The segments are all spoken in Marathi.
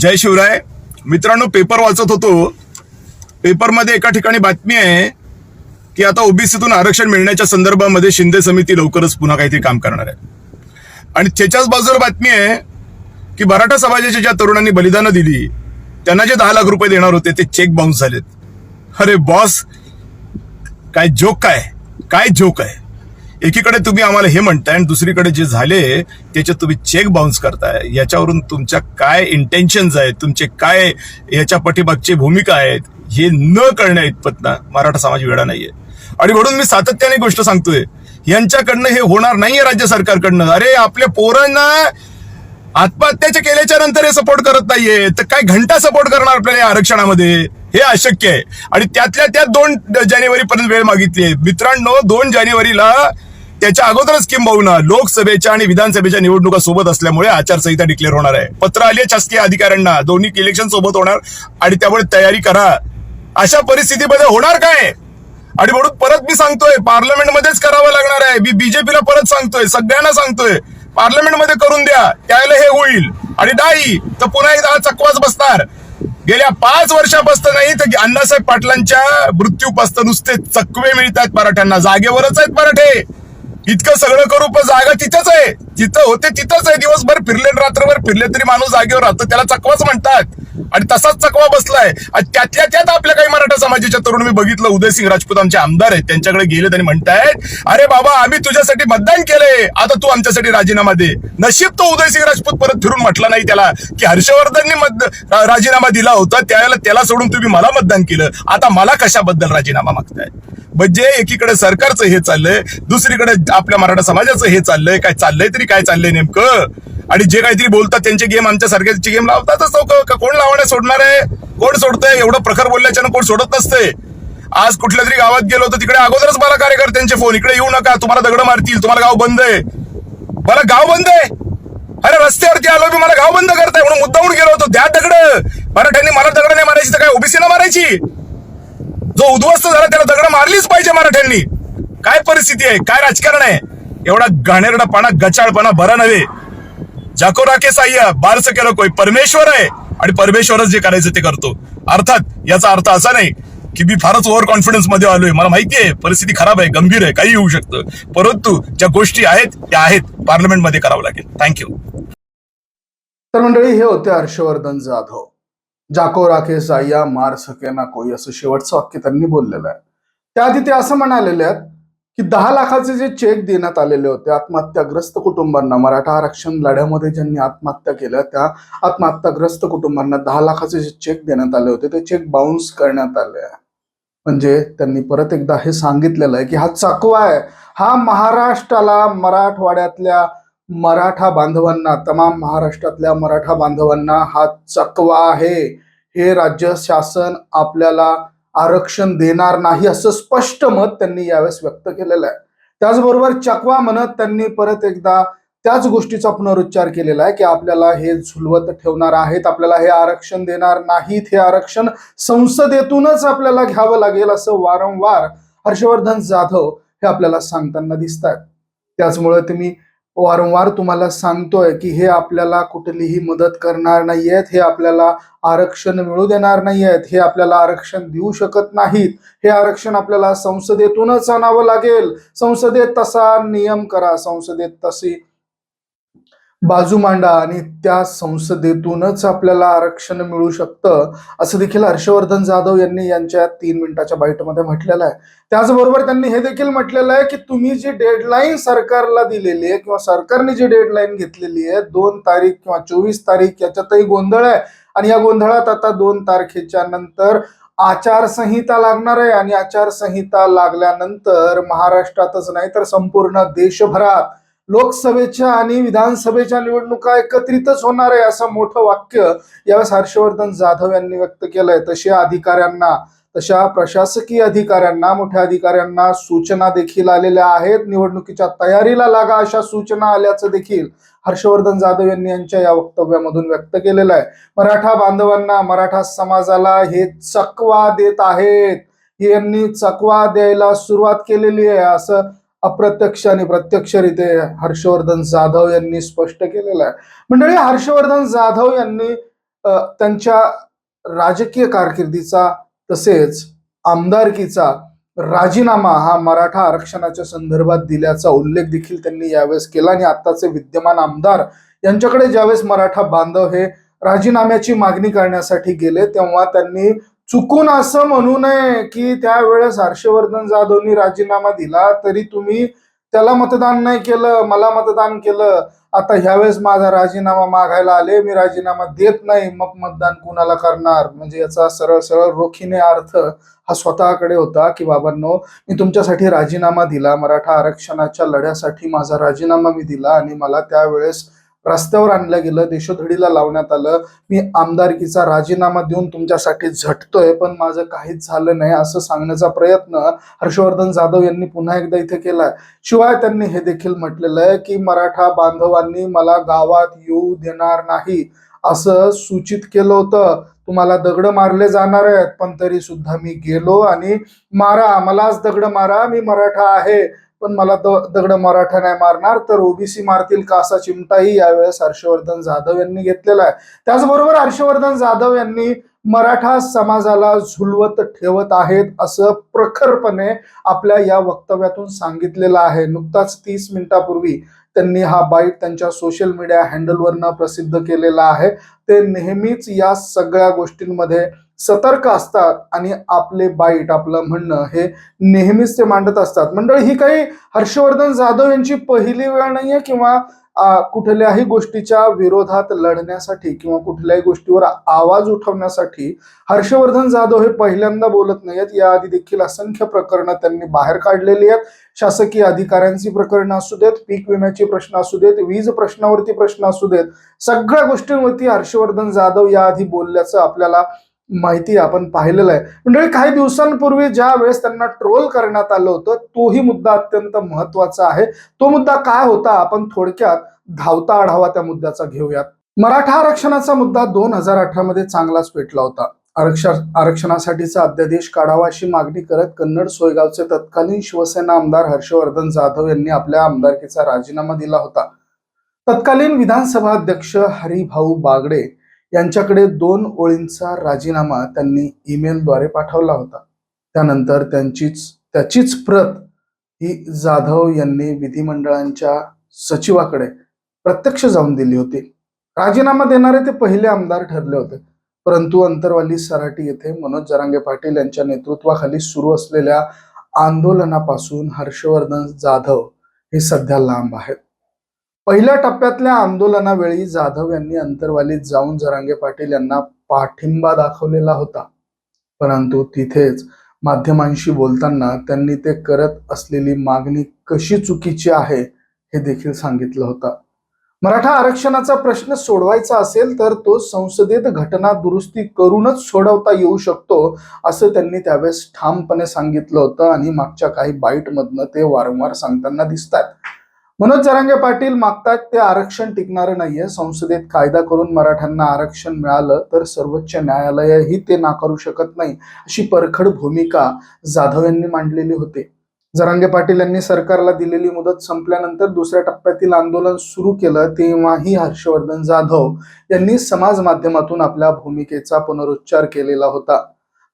जय शिवराय. मित्रांनो पेपर वाचत होतो. पेपरमध्ये एका ठिकाणी बातमी आहे की आता ओबीसीतून आरक्षण मिळण्याच्या संदर्भामध्ये शिंदे समिती लवकरच पुन्हा काहीतरी काम करणार आहे. आणि त्याच्याच बाजूला बातमी आहे की मराठा समाजाच्या ज्या तरुणांनी बलिदानं दिली त्यांना जे दहा लाख रुपये देणार होते ते चेक बाउन्स झालेत. अरे बॉस काय जोक काय? काय जोक आहे? एकीकडे तुम्ही आम्हाला हे म्हणताय आणि दुसरीकडे जे झाले त्याच्यात तुम्ही चेक बाउन्स करताय. याच्यावरून तुमच्या काय इंटेन्शन्स आहेत? तुमचे काय याच्या पाठीमागची भूमिका आहेत? हे न कळण्या इतपत ना मराठा समाज वेळा नाहीये. आणि म्हणून मी सातत्याने गोष्ट सांगतोय. यांच्याकडनं हे होणार नाहीये राज्य सरकारकडनं. अरे आपल्या पोरांना आत्महत्याच्या केल्याच्यानंतर हे सपोर्ट करत नाहीये. तर काय घंटा सपोर्ट करणार आपल्याला या आरक्षणामध्ये? हे अशक्य आहे. आणि त्यातल्या त्यात दोन जानेवारी पर्यंत वेळ मागितली आहे. मित्रांनो दोन जानेवारीला त्याच्या अगोदरच किंबहुना लोकसभेच्या आणि विधानसभेच्या निवडणुका सोबत असल्यामुळे आचारसंहिता डिक्लेअर होणार आहे. पत्र आले शासकीय अधिकाऱ्यांना. दोन्ही इलेक्शन सोबत होणार आणि त्यामुळे तयारी करा. अशा परिस्थितीमध्ये होणार काय? आणि म्हणून परत मी सांगतोय पार्लमेंटमध्येच करावं लागणार आहे. मी बीजेपीला परत सांगतोय सगळ्यांना सांगतोय. पार्लमेंटमध्ये करून द्या त्याला हे होईल. आणि नाही तर पुन्हा एकदा चकवाच बसणार. गेल्या पाच वर्षापासून नाही तर अण्णासाहेब पाटलांच्या मृत्यूपासून नुसते चकवे मिळतात मराठ्यांना. जागेवरच आहेत मराठे. इतकं सगळं करू पण जागा तिथंच आहे. तिथं होते तिथंच आहे. दिवसभर फिरले आणि रात्रभर फिरले तरी माणूस जागेवर राहतो. त्याला चकवाच म्हणतात. आणि तसाच चकवा बसलाय. आणि त्यातल्या त्यात आपल्या काही मराठा समाजाच्या तरुण मी बघितलं. उदयसिंग राजपूत आमचे आमदार आहेत. त्यांच्याकडे गेले आणि म्हणतायत अरे बाबा आम्ही तुझ्यासाठी मतदान केलंय. आता तू आमच्यासाठी राजीनामा दे. नशीब तो उदयसिंग राजपूत परत फिरून म्हटला नाही त्याला की हर्षवर्धनने मत राजीनामा दिला होता. त्यावेळेला त्याला सोडून तुम्ही मला मतदान केलं. आता मला कशाबद्दल राजीनामा मागताय म्हणजे एकीकडे सरकारचं हे चाललंय दुसरीकडे आपल्या मराठा समाजाचं हे चाललंय काय चाललंय तरी काय चाललंय नेमकं? आणि जे काहीतरी बोलतात त्यांचे गेम आमच्या सारख्याचे गेम लावतातच लोक. कोण लावण्या सोडणार आहे? कोण सोडतंय? एवढं प्रखर बोलल्याच्यानं कोण सोडत नसते आज कुठल्या तरी गावात गेलो तर तिकडे अगोदरच मला कार्यकर्त्यांचे फोन इकडे येऊ नका तुम्हाला दगड मारतील तुम्हाला गाव बंद आहे. मला गाव बंद आहे. अरे रस्त्यावरती आलो मी मला गाव बंद करताय म्हणून मुद्दामून गेलो होतो. द्या दगड. मराठ्यांनी मला दगड नाही मारायची तर काय ओबीसीला मारायची? जो उद्ध्वस्त झाला त्याला दगड मारलीच पाहिजे मराठ्यांनी. काय परिस्थिती आहे? काय राजकारण आहे? एवढा घाणेरडापणा गचाळपणा बरा नव्हे. जाको राखे साह्य बारस केलं कोई? परमेश्वर आहे. आणि परमेश्वरच जे करायचं ते करतो. अर्थात याचा अर्थ असा नाही की मी फारच ओव्हर कॉन्फिडन्समध्ये आलोय. मला माहिती आहे परिस्थिती खराब आहे गंभीर आहे काही होऊ शकतं. परंतु ज्या गोष्टी आहेत त्या आहेत. पार्लमेंटमध्ये करावं लागेल. थँक्यू तर मंडळी हे होते हर्षवर्धन जाधव. जाको राखे साया मार सके ना कोई असं शेवटचं वाक्य त्यांनी बोललेलं आहे. त्याआधी ते असं म्हणालेले आहेत की दहा लाखाचे जे चेक देण्यात आलेले होते आत्महत्याग्रस्त कुटुंबांना मराठा आरक्षण लढ्यामध्ये ज्यांनी आत्महत्या केल्या त्या आत्महत्याग्रस्त कुटुंबांना दहा लाखाचे जे चेक देण्यात आले होते ते चेक बाउन्स करण्यात आले आहे. म्हणजे त्यांनी परत एकदा हे सांगितलेलं आहे की हा चकवा आहे. हा महाराष्ट्राला मराठवाड्यातल्या मराठा बांधवांना तमाम महाराष्ट्रातल्या मराठा बांधवांना हा चकवा आहे. हे राज्य शासन आपल्याला आरक्षण देणार नाही असं स्पष्ट मत त्यांनी यावेळेस व्यक्त केलेलं आहे. त्याचबरोबर चकवा म्हणत त्यांनी परत एकदा त्याच गोष्टीचा पुनरुच्चार केलेला आहे की आपल्याला हे झुलवत ठेवणार आहेत आपल्याला हे आरक्षण देणार नाहीत हे आरक्षण संसदेतूनच आपल्याला घ्यावं लागेल असं वारंवार हर्षवर्धन जाधव हे आपल्याला सांगताना दिसत आहेत त्याचमुळे तुम्ही वारंवार तुम्हाला सांगतोय की हे आपल्याला कुठलीही मदत करणार नाहीयेत हे आपल्याला आरक्षण मिळू देणार नाहीयेत हे आपल्याला आरक्षण देऊ शकत नाहीत. हे आरक्षण आपल्याला संसदेतूनच आणावं लागेल. संसदेत तसा नियम करा संसदेत तशी बाजू मांडा आणि त्या संसदेतूनच आपल्याला आरक्षण मिळू शकतं असं देखील हर्षवर्धन जाधव यांनी यांच्या तीन मिनिटाच्या बाईटमध्ये म्हटलेलं आहे. त्याचबरोबर त्यांनी हे देखील म्हटलेलं आहे की तुम्ही जी डेडलाईन सरकारला दिलेली आहे किंवा सरकारने जी डेडलाईन घेतलेली आहे दोन तारीख किंवा चोवीस तारीख याच्यातही गोंधळ आहे. आणि या गोंधळात आता दोन तारखेच्या नंतर आचारसंहिता लागणार आहे. आणि आचारसंहिता लागल्यानंतर महाराष्ट्रातच नाही तर संपूर्ण देशभरात लोकसभेच्या आणि विधानसभेच्या निवडणुका एकत्रितच होणार आहे असं मोठं वाक्य यावेळेस हर्षवर्धन जाधव यांनी व्यक्त केलंय. तशा अधिकाऱ्यांना तशा प्रशासकीय अधिकाऱ्यांना मोठ्या अधिकाऱ्यांना सूचना देखील आलेल्या आहेत. निवडणुकीच्या तयारीला लागा अशा सूचना आल्याचं देखील हर्षवर्धन जाधव यांनी यांच्या या वक्तव्यामधून व्यक्त केलेलं आहे. मराठा बांधवांना मराठा समाजाला हे चकवा देत आहेत. हे यांनी चकवा द्यायला सुरुवात केलेली आहे असं अप्रत्यक्ष आणि प्रत्यक्षरित्या हर्षवर्धन जाधव यांनी स्पष्ट केलेलं आहे. मंडळी हर्षवर्धन जाधव यांनी त्यांच्या राजकीय कारकिर्दीचा तसेच आमदारकीचा राजीनामा हा मराठा आरक्षणाच्या संदर्भात दिल्याचा उल्लेख देखील त्यांनी यावेळेस केला आणि आताचे विद्यमान आमदार यांच्याकडे ज्यावेळेस मराठा बांधव हे राजीनाम्याची मागणी करण्यासाठी गेले तेव्हा त्यांनी चुकून असं म्हणू नये की त्यावेळेस हर्षवर्धन जाधवनी राजीनामा दिला तरी तुम्ही त्याला मतदान नाही केलं मला मतदान केलं. आता ह्यावेळेस माझा राजीनामा मागायला आले मी राजीनामा देत नाही मग मतदान कुणाला करणार? म्हणजे याचा सरळ सरळ रोखीने अर्थ हा स्वतःकडे होता की बाबांनो मी तुमच्यासाठी राजीनामा दिला मराठा आरक्षणाच्या लढ्यासाठी माझा राजीनामा मी दिला आणि मला त्यावेळेस रस्त्यावर आणलं गेलं देशोधडीला लावण्यात आलं. मी आमदारकीचा राजीनामा देऊन तुमच्यासाठी झटतोय पण माझं काहीच झालं नाही असं सांगण्याचा प्रयत्न हर्षवर्धन जाधव यांनी पुन्हा एकदा इथे केलाय. शिवाय त्यांनी हे देखील म्हटलेलं आहे की मराठा बांधवांनी मला गावात येऊ देणार नाही असं सूचित केलं होतं. तुम्हाला दगड मारले जाणार आहेत पण तरी सुद्धा मी गेलो आणि मारा मलाच दगड मारा मी मराठा आहे. पण मला दगड मराठा नाही मारणार तर ओबीसी मारतील का असा चिमटाही यावेळेस हर्षवर्धन जाधव यांनी घेतलेला आहे. त्याचबरोबर हर्षवर्धन जाधव यांनी मराठा समाजाला झुलवत ठेवत आहेत असं प्रखरपणे आपल्या या वक्तव्यातून सांगितलेलं आहे. नुकताच तीस मिनिटापूर्वी त्यांनी हा बाईट त्यांच्या सोशल मीडिया हँडलवरनं प्रसिद्ध केलेला आहे. ते नेहमीच या सगळ्या गोष्टींमध्ये सतर्क असतात आणि आपले बाईट आपलं म्हणणं हे नेहमीच ते मांडत असतात. मंडळ ही काही हर्षवर्धन जाधव यांची पहिली वेळ नाहीये किंवा कुठल्याही गोष्टीच्या विरोधात लढण्यासाठी किंवा कुठल्याही गोष्टीवर आवाज उठवण्यासाठी हर्षवर्धन जाधव हे पहिल्यांदा बोलत नाहीत याआधी देखील असंख्य प्रकरणं त्यांनी बाहेर काढलेली आहेत. शासकीय अधिकाऱ्यांची प्रकरणं असू देत पीक विम्याचे प्रश्न असू देत वीज प्रश्नावरती प्रश्न असू देत सगळ्या गोष्टींवरती हर्षवर्धन जाधव याआधी बोलल्याचं आपल्याला माहिती आपण पाहिलेलं आहे. मंडळी काही दिवसांपूर्वी ज्या वेळेस त्यांना ट्रोल करण्यात आलं होतं तोही मुद्दा अत्यंत महत्त्वाचा आहे. तो मुद्दा काय होता? आपण थोडक्यात धावता आढावा त्या मुद्द्याचा घेऊयात. मराठा आरक्षणाचा मुद्दा दोन हजार अठरा मध्ये चांगलाच पेटला होता. आरक्षण आरक्षणासाठीचा अध्यादेश काढावा अशी मागणी करत कन्नड सोयगावचे तत्कालीन शिवसेना आमदार हर्षवर्धन जाधव यांनी आपल्या आमदारकीचा राजीनामा दिला होता. तत्कालीन विधानसभा अध्यक्ष हरिभाऊ बागडे यांच्याकडे दोन ओळींचा राजीनामा त्यांनी ईमेलद्वारे पाठवला होता. त्यानंतर त्यांचीच त्याचीच प्रत ही जाधव यांनी विधिमंडळांच्या सचिवाकडे प्रत्यक्ष जाऊन दिली होती. राजीनामा देणारे ते पहिले आमदार ठरले होते. परंतु अंतरवाली सराटी येथे मनोज जरांगे पाटील यांच्या नेतृत्वाखाली सुरू असलेल्या आंदोलनापासून हर्षवर्धन जाधव हे सध्या लांब आहेत. पहिल्या टप्प्यातल्या आंदोलनावेळी जाधव यांनी अंतरवालीत जाऊन जरांगे पाटील यांना पाठिंबा दाखवलेला होता. परंतु तिथेच माध्यमांशी बोलताना त्यांनी ते करत असलेली मागणी कशी चुकीची आहे हे देखील सांगितलं होतं. मराठा आरक्षणाचा प्रश्न सोडवायचा असेल तर तो संसदेत घटना दुरुस्ती करूनच सोडवता येऊ शकतो असं त्यांनी त्यावेळेस ठामपणे सांगितलं होतं आणि मागच्या काही बाईटमधनं ते वारंवार सांगताना दिसतात मनोज जरांगे पाटील मागतात ते आरक्षण टिकणारं नाहीये. संसदेत कायदा करून मराठ्यांना आरक्षण मिळालं तर सर्वोच्च न्यायालयही ते नाकारू शकत नाही अशी परखड भूमिका जाधव यांनी मांडलेली होती. जरांगे पाटील यांनी सरकारला दिलेली मुदत संपल्यानंतर दुसऱ्या टप्प्यातील आंदोलन सुरू केलं तेव्हाही हर्षवर्धन जाधव यांनी समाज माध्यमातून आपल्या भूमिकेचा पुनरुच्चार केलेला होता.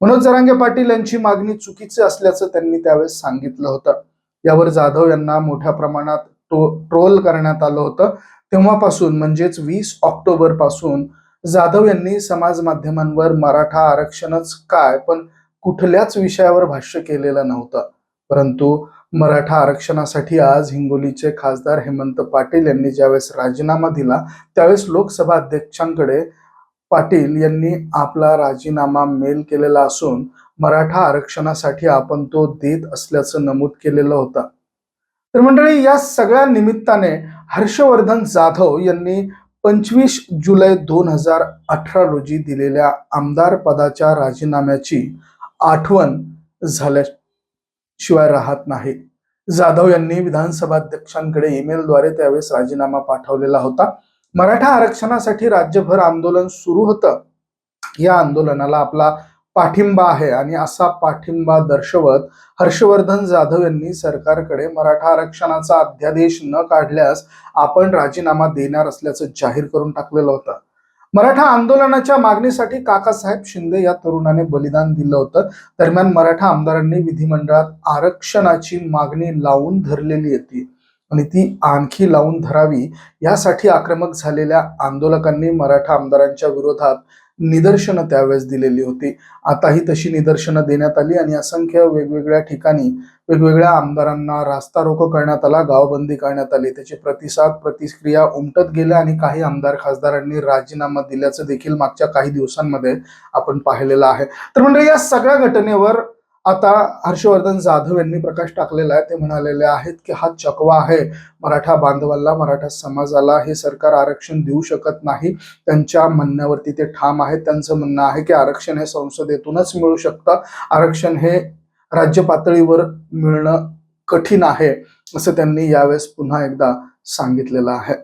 मनोज जरांगे पाटील यांची मागणी चुकीची असल्याचं त्यांनी त्यावेळेस सांगितलं होतं. यावर जाधव यांना मोठ्या प्रमाणात ट्रो- ट्रोल करण्यात आलं होतं. तेव्हापासून म्हणजेच वीस ऑक्टोबरपासून जाधव यांनी समाज माध्यमांवर मराठा आरक्षणच काय पण कुठल्याच विषयावर भाष्य केलेलं नव्हतं. परंतु मराठा आरक्षणासाठी आज हिंगोलीचे खासदार हेमंत पाटील यांनी ज्यावेळेस राजीनामा दिला त्यावेळेस लोकसभा अध्यक्षांकडे पाटील यांनी आपला राजीनामा मेल केलेला असून मराठा आरक्षणासाठी आपण तो देत असल्याचं नमूद केलेलं होतं. तर मंडळी या सगळ्या निमित्ताने हर्षवर्धन जाधव यांनी पंचवीस जुलै दोन हजार अठरा रोजी दिलेल्या आमदार पदाच्या राजीनाम्याची आठवण झाल्याशिवाय राहत नाही. जाधव यांनी विधानसभा अध्यक्षांकडे ईमेलद्वारे त्यावेळेस राजीनामा पाठवलेला होता. मराठा आरक्षणासाठी राज्यभर आंदोलन सुरू होतं. या आंदोलनाला आपला पाठिंबा आहे आणि असा पाठिंबा दर्शवत हर्षवर्धन जाधव यांनी सरकारकडे मराठा आरक्षणाचा अध्यादेश न काढल्यास आपण राजीनामा देणार असल्याचं जाहीर करून टाकलेलं होतं. मराठा आंदोलनाच्या मागणीसाठी काकासाहेब शिंदे या तरुणाने बलिदान दिलं होतं. दरम्यान मराठा आमदारांनी विधिमंडळात आरक्षणाची मागणी लावून धरलेली होती आणि ती आणखी लावून धरावी यासाठी आक्रमक झालेल्या आंदोलकांनी मराठा आमदारांच्या विरोधात निदर्शनं त्यावेळेस दिलेली होती. आताही तशी निदर्शनं देण्यात आली आणि असंख्य वेगवेगळ्या ठिकाणी वेगवेगळ्या आमदारांना रास्ता रोको करण्यात आला गावबंदी करण्यात आली. त्याचे प्रतिसाद प्रतिक्रिया उमटत गेल्या आणि काही आमदार खासदारांनी राजीनामा दिल्याचं देखील मागच्या काही दिवसांमध्ये आपण पाहिलेलं आहे. तर म्हणजे या सगळ्या घटनेवर आता हर्षवर्धन जाधव यांनी प्रकाश टाकलेला आहे. ते म्हणालेले आहेत की हा चकवा आहे. मराठा बांधवाला मराठा समाजाला हे सरकार आरक्षण देऊ शकत नाही. त्यांच्या म्हणण्यावरती ते ठाम आहेत. त्यांचं म्हणणं आहे की आरक्षण हे संसदेतूनच मिळू शकतं. आरक्षण हे राज्य पातळीवर मिळणं कठीण आहे असं त्यांनी यावेळेस पुन्हा एकदा सांगितलेलं आहे.